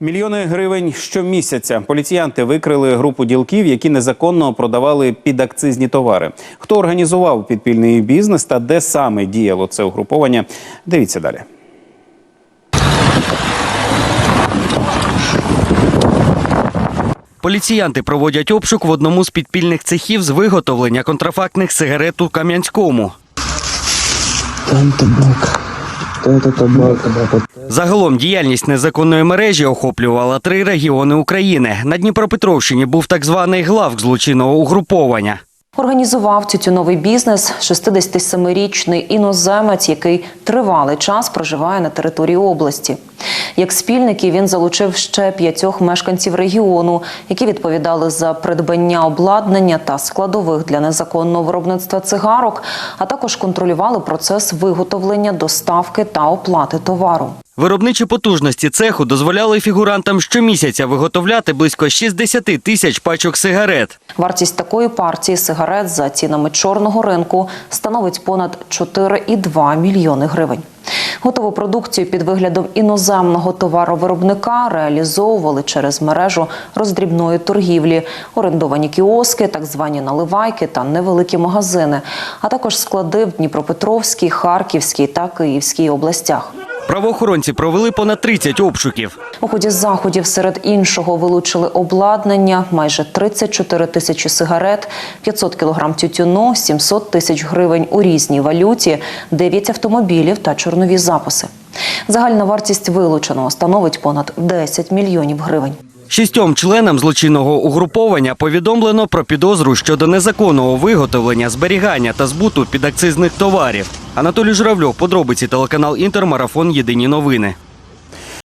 Мільйони гривень щомісяця поліціянти викрили групу ділків, які незаконно продавали підакцизні товари. Хто організував підпільний бізнес та де саме діяло це угруповання? Дивіться далі. Поліціянти проводять обшук в одному з підпільних цехів з виготовлення контрафактних сигарет у Кам'янському. Там табак. Загалом діяльність незаконної мережі охоплювала три регіони України. На Дніпропетровщині був так званий главк злочинного угруповання. Організував тютюновий бізнес 67-річний іноземець, який тривалий час проживає на території області. Як спільники він залучив ще п'ятьох мешканців регіону, які відповідали за придбання обладнання та складових для незаконного виробництва цигарок, а також контролювали процес виготовлення, доставки та оплати товару. Виробничі потужності цеху дозволяли фігурантам щомісяця виготовляти близько 60 тисяч пачок сигарет. Вартість такої партії сигарет за цінами чорного ринку становить понад 4,2 мільйони гривень. Готову продукцію під виглядом іноземного товаровиробника реалізовували через мережу роздрібної торгівлі, орендовані кіоски, так звані наливайки та невеликі магазини, а також склади в Дніпропетровській, Харківській та Київській областях. Правоохоронці провели понад 30 обшуків. У ході заходів серед іншого вилучили обладнання, майже 34 тисячі сигарет, 500 кілограм тютюну, 700 тисяч гривень у різній валюті, 9 автомобілів та чорнові записи. Загальна вартість вилученого становить понад 10 мільйонів гривень. Шістьом членам злочинного угруповання повідомлено про підозру щодо незаконного виготовлення, зберігання та збуту підакцизних товарів. Анатолій Журавльов, подробиці телеканал Інтер, марафон Єдині новини.